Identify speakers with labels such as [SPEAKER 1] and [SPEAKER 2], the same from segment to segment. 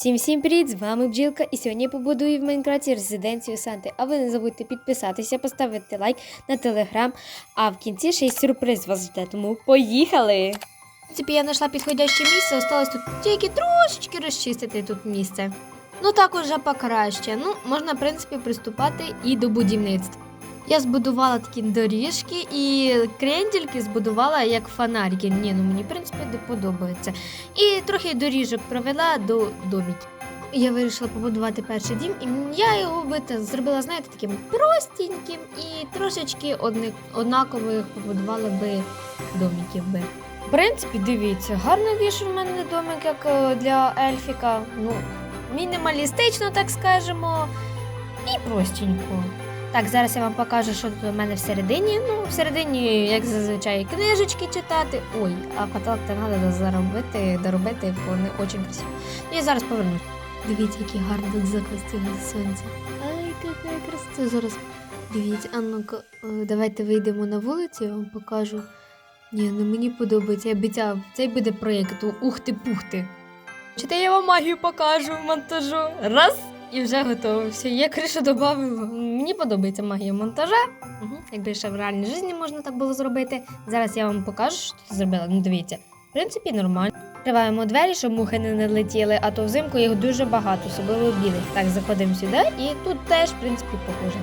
[SPEAKER 1] Всім всім привіт! З вами Бджілка, і сьогодні я побудую в Майнкрафті резиденцію Санти. А ви не забудьте підписатися, поставити лайк на телеграм. А в кінці ще й сюрприз вас жде, тому поїхали! В принципі, я знайшла підходяще місце, осталось тут тільки трошечки розчистити тут місце. Ну так уже покраще. Ну, можна, в принципі, приступати і до будівництва. Я збудувала такі доріжки і крендельки збудувала як фонарики. Ні, ну мені в принципі не подобається. І трохи доріжок провела до домиків. Я вирішила побудувати перший дім, і я його би зробила, знаєте, таким простеньким і трошечки одни, однакових побудувала би домиків би. В принципі, дивіться, гарно вийшов в мене домик, як е, для ельфіка. Ну, мінімалістично, так скажемо, і простенько. Так, зараз я вам покажу, що тут у мене всередині. Ну, всередині, як зазвичай, книжечки читати. Ой, а потолок то треба заробити, доробити, бо не дуже красиво. Я зараз повернусь. Дивіться, який гарний тут закостів сонця. Ай, яка красота зараз. Дивіться, а ну-ка, е, давайте вийдемо на вулицю, я вам покажу. Ні, ну мені подобається, я обіцяв, цей буде проєкт ухти-пухти. Чи я вам магію покажу монтажу? Раз! І вже готово. Все, я кришу додав. Мені подобається магія монтажа. Угу. Якби ще в реальній житті можна так було зробити. Зараз я вам покажу, що тут зробила. Ну дивіться, в принципі, нормально. Відкриваємо двері, щоб мухи не налетіли, а то взимку їх дуже багато, особливо білих. Так, заходимо сюди, і тут теж, в принципі, похоже.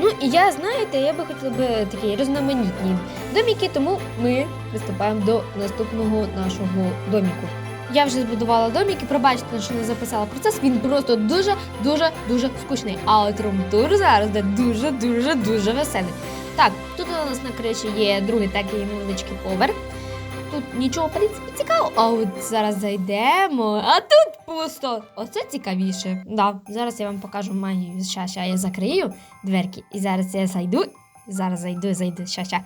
[SPEAKER 1] Ну і я, знаєте, я би хотіла би такі різноманітні доміки, тому ми приступаємо до наступного нашого доміку. Я вже збудувала домик і пробачте, що не записала процес. Він просто дуже, дуже, дуже скучний. А от румтур зараз де дуже, дуже, дуже веселий. Так, тут у нас на криші є другий такий невеличкий поверх. Тут нічого, в принципі, цікавого. А от зараз зайдемо, а тут пусто. Оце цікавіше. Да, зараз я вам покажу магію. Ща, ща я закрию дверки. І зараз я зайду. Зараз зайду, зайду, ща, ща.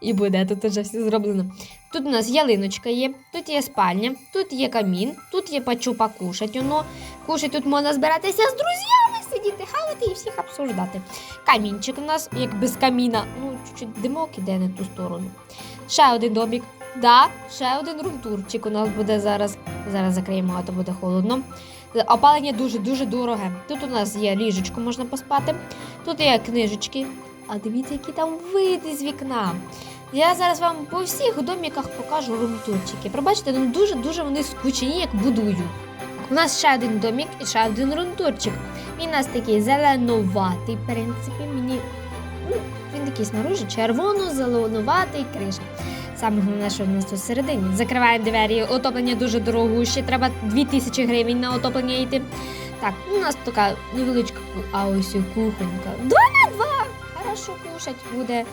[SPEAKER 1] І буде тут уже все зроблено. Тут у нас ялиночка є, тут є спальня, тут є камін, тут є пачупа кушать. Воно кушать тут можна збиратися з друзями, сидіти, хавати і всіх обсуждати. Камінчик у нас, як без каміна, ну чуть-чуть димок іде в ту сторону. Ще один домік. Да, ще один румтурчик у нас буде зараз. Зараз закриємо, а то буде холодно. Опалення дуже-дуже дороге. Тут у нас є ліжечко, можна поспати. Тут є книжечки. А дивіться, які там види з вікна. Я зараз вам по всіх доміках покажу румтурчики. Пробачте, ну дуже-дуже вони скучні, як будую. У нас ще один домік і ще один румтурчик. Він у нас такий зеленуватий, в принципі, мені. Ну, він такий снаружи, червоно-зеленуватий криша. Саме головне, що в нас тут всередині. Закриваємо двері, отоплення дуже дорогуще, треба 2000 гривень на отоплення йти. Так, у нас така невеличка, а ось і кухонька. На кушать буде.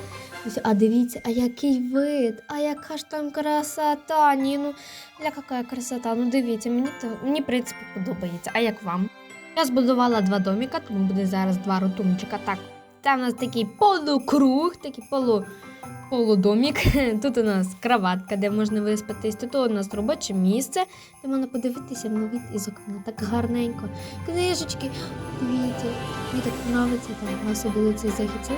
[SPEAKER 1] А дивіться, а який вид, а яка ж там красота. Ні, ну для яка красота. Ну дивіться, мені то мені в принципі подобається. А як вам? Я збудувала два доміка, тому буде зараз два ротунчика. Так, це у нас такий полукруг, такий полу. Полудомік. Тут у нас кроватка, де можна виспатись. Тут у нас робоче місце, де можна подивитися на вид із окна. Так гарненько. Книжечки. Дивіться, мені так подобається там особливо цей захід.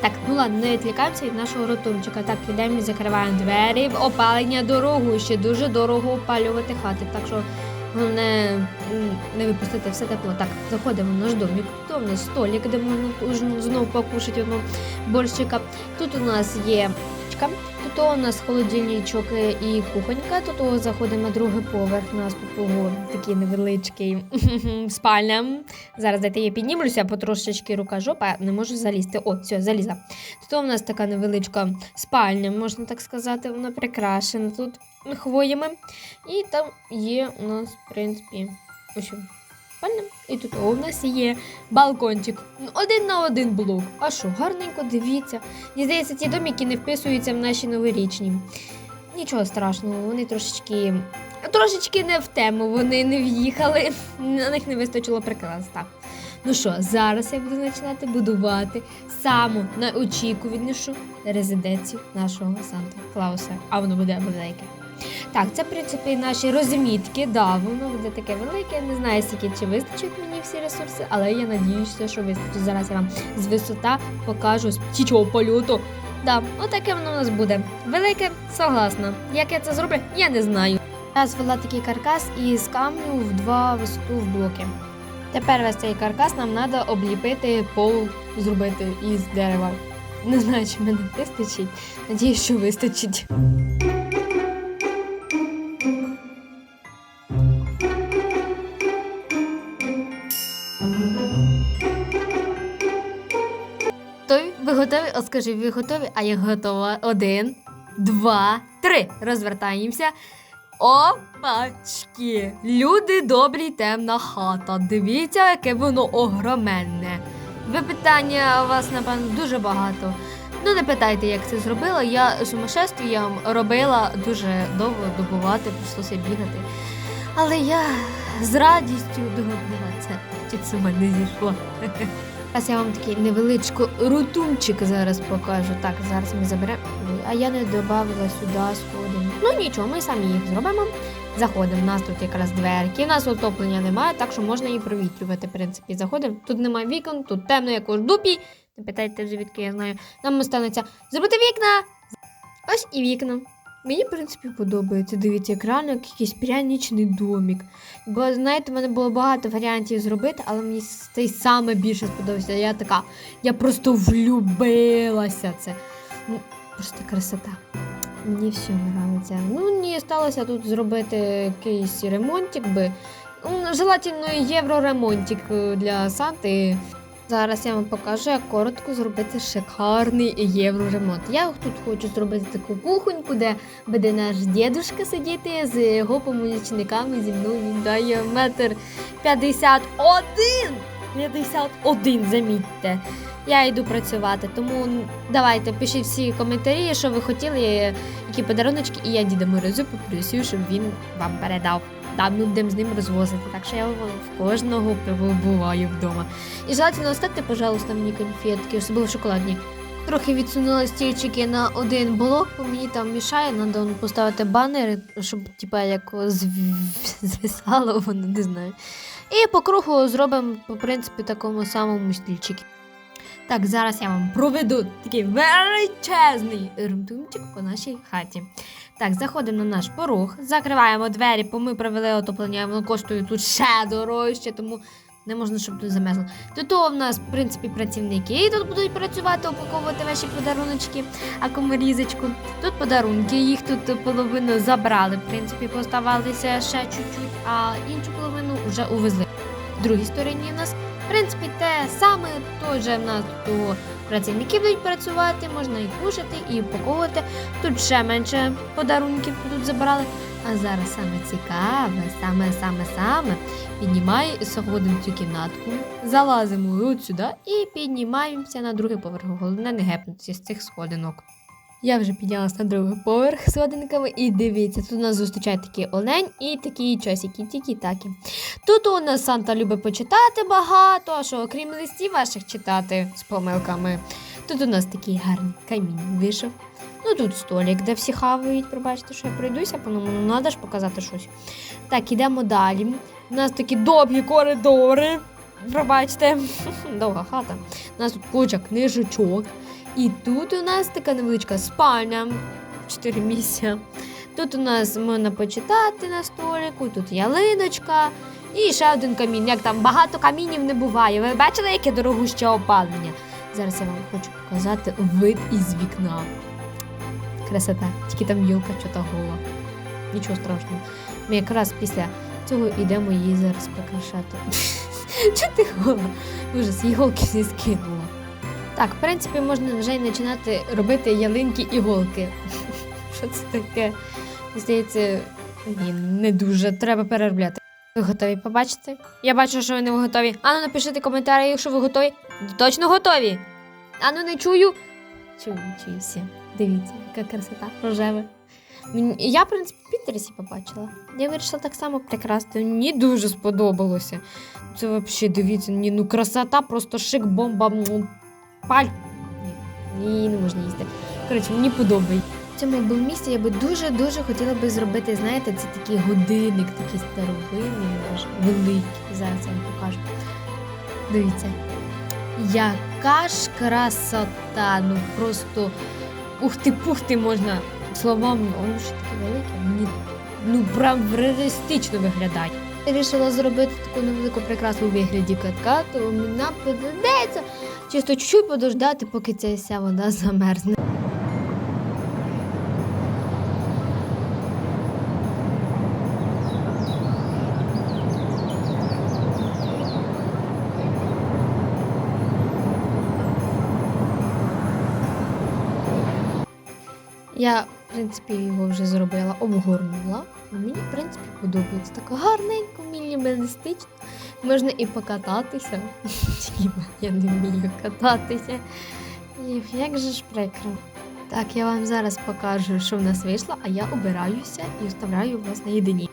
[SPEAKER 1] Так, ну ладно, не відвлікаємося від нашого ротунчика. Так, йдемо і закриваємо двері. Опалення дорогу. Ще дуже дорого опалювати хати. Так що головне не випустити все тепло. Так, заходимо в наш домик. Тут у нас столик, де можна знову покушати одну борщика. Тут у нас є чка, тут у нас холодильничок і кухонька. Тут заходимо на другий поверх. У нас тут такий невеличкий спальня. Зараз дайте я піднімлюся, потрошечки рука жопа, не можу залізти. О, все, залізла. Тут у нас така невеличка спальня, можна так сказати, вона прикрашена тут хвоями. І там є у нас, в принципі, ось. І тут у нас є балкончик. Один на один блок. А що, гарненько, дивіться. Мені здається, ці домики не вписуються в наші новорічні. Нічого страшного, вони трошечки. Трошечки не в тему, вони не в'їхали, на них не вистачило прикрас. Так. Ну що, зараз я буду починати будувати саму найочікуванішу резиденцію нашого Санта Клауса. А воно буде велике. Так, це, в принципі, наші розмітки. Да, воно буде таке велике. Не знаю, скільки чи вистачить мені всі ресурси, але я надіюся, що вистачить. Зараз я вам з висота покажу з птічого польоту. Да, отаке воно у нас буде. Велике, согласна. Як я це зроблю, я не знаю. Я звела такий каркас із камню в два висоту в блоки. Тепер весь цей каркас нам треба обліпити пол, зробити із дерева. Не знаю, чи мене вистачить. Надіюсь, що вистачить. Той, ви готові? О, скажи, ви готові? А я готова. Один, два, три. Розвертаємося. Опачки! Люди добрі, темна хата. Дивіться, яке воно огроменне. Ви питання у вас, напевно, дуже багато. Ну, не питайте, як це зробила. Я сумасшествіям робила дуже довго добувати, прийшлося бігати. Але я з радістю доробила це. Чи це мене зійшло? Зараз я вам такий невеличку рутунчик зараз покажу. Так, зараз ми заберемо. А я не додавала сюди сходи. Ну нічого, ми самі їх зробимо. Заходимо. У нас тут якраз дверки. У нас отоплення немає, так що можна її провітрювати. В принципі, заходимо. Тут немає вікон, тут темно, як у дупі. Не питайте, звідки я знаю. Нам останеться зробити вікна. Ось і вікна. Мені, в принципі, подобається. Дивіться, як якийсь пряничний домик. Бо, знаєте, в мене було багато варіантів зробити, але мені цей саме більше сподобався. Я така, я просто влюбилася це. Ну, просто красота. Мені все подобається. Ну, мені сталося тут зробити якийсь ремонтик би. Ну, Желательно євроремонтик е, для Санти. Зараз я вам покажу, як коротко зробити шикарний євроремонт. Я тут хочу зробити таку кухоньку, де буде наш дідушка сидіти з його помічниками зі мною. Він дає метр п'ятдесят один. 51, замітьте. Я йду працювати, тому давайте пишіть всі коментарі, що ви хотіли, які подаруночки, і я діда Морозу попросю, щоб він вам передав. Там ми будемо з ним розвозити, так що я в кожного буваю вдома. І желательно оставте, пожалуйста, мені конфетки, особливо шоколадні. Трохи відсунула стільчики на один блок, бо мені там мішає, треба поставити банери, щоб типа як зв- звисало, воно не знаю. І по кругу зробимо, по принципі, такому самому стільчику. Так, зараз я вам проведу такий величезний румтумчик по нашій хаті. Так, заходимо на наш порог, закриваємо двері, бо ми провели отоплення, воно коштує тут ще дорожче, тому не можна, щоб тут замерзло. Тут у нас, в принципі, працівники тут будуть працювати, упаковувати ваші подаруночки, а кому різочку. Тут подарунки, їх тут половину забрали, в принципі, поставалися ще чуть-чуть, а іншу половину вже увезли. В другій стороні у нас, в принципі, те саме, теж в нас тут працівники будуть працювати, можна і кушати, і упаковувати. Тут ще менше подарунків тут забрали. А зараз саме цікаве, саме саме саме піднімаю, заходимо в цю кімнатку, залазимо от сюди і піднімаємося на другий поверх. Головне не гепнутися з цих сходинок. Я вже піднялася на другий поверх сходинками, і дивіться, тут у нас зустрічає такий олень і такі часики, тікі-такі. Тут у нас Санта любить почитати багато, що окрім листів ваших читати з помилками. Тут у нас такий гарний камінь вийшов. Ну тут столик, де всі хавають. Пробачте, що я пройдуся по ньому, ну треба ж показати щось. Так, ідемо далі. У нас такі довгі коридори. Пробачте, довга хата. У нас тут куча книжечок. І тут у нас така невеличка спальня. Чотири місця. Тут у нас можна почитати на столику, тут ялиночка і ще один камінь. Як там багато камінів не буває. Ви бачили, яке дорогуще опалення? Зараз я вам хочу показати вид із вікна. Красота. Тільки там йолка чого гола. Нічого страшного. Ми якраз після цього йдемо її зараз прикрашати. Чого ти гола? Ужас, іголки всі скинула. Так, в принципі, можна вже й починати робити ялинки іголки. Що це таке? Здається, ні, не дуже. Треба переробляти. Ви готові побачити? Я бачу, що ви не готові. Ану, напишіть коментарі, якщо ви готові. Точно готові. Ану, не чую. Всі. Дивіться, яка красота рожева. Я, в принципі, в побачила. Я вирішила так само прикрасти. Мені дуже сподобалося. Це взагалі, дивіться, ні, ну красота, просто шик, бомба. м, Паль. Ні, не можна їсти. Коротше, мені подобається. В цьому був місці я би дуже-дуже хотіла би зробити, знаєте, це такий годинник, такий старовинний, великий. Зараз я вам покажу. Дивіться. Яка ж красота! Ну просто ухти-пухти можна словами. Воно ж таке велике. Мені
[SPEAKER 2] ну прям реалістично виглядає.
[SPEAKER 1] Вирішила зробити таку невелику прикрасу у вигляді катка, то нам придеться чисто чуть-чуть подождати, поки ця вся вода замерзне. Я, в принципі, його вже зробила, обгорнула. Мені, в принципі, подобається. така гарненько, мінімалістично. Можна і покататися. Тільки я не вмію кататися. Як же ж прикро. Так, я вам зараз покажу, що в нас вийшло, а я обираюся і оставляю вас наєдині.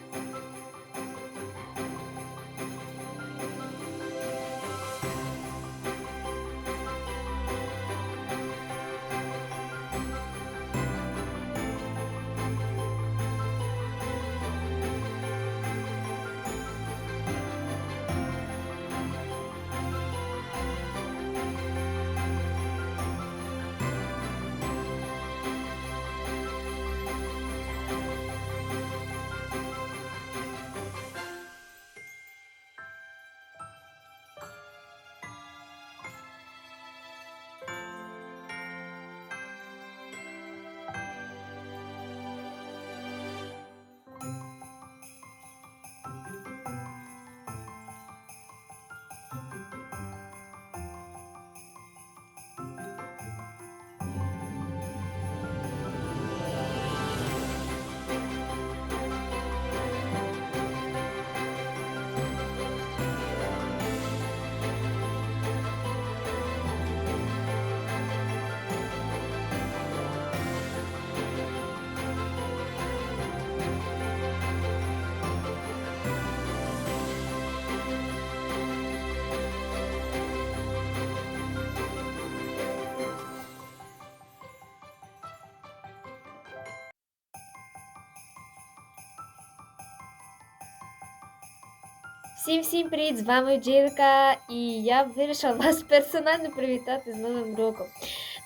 [SPEAKER 1] Всім всім привіт! З вами Джилка, і я вирішила вас персонально привітати з Новим роком.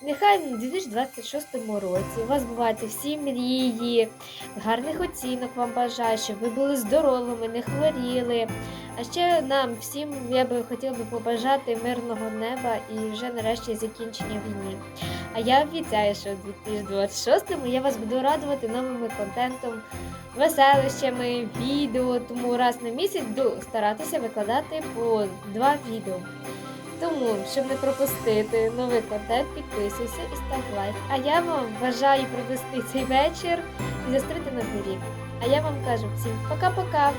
[SPEAKER 1] Нехай у 2026 році у вас бувають всі мрії, гарних оцінок вам бажаю, щоб ви були здоровими, не хворіли. А ще нам всім я би хотіла би побажати мирного неба і вже нарешті закінчення війни. А я обіцяю, що у 2026-му я вас буду радувати новими контентом, веселищами, відео. Тому раз на місяць буду старатися викладати по два відео. Тому, щоб не пропустити новий контент, підписуйся і став лайк. А я вам бажаю провести цей вечір і зустріти на дворі. А я вам кажу всім пока-пока!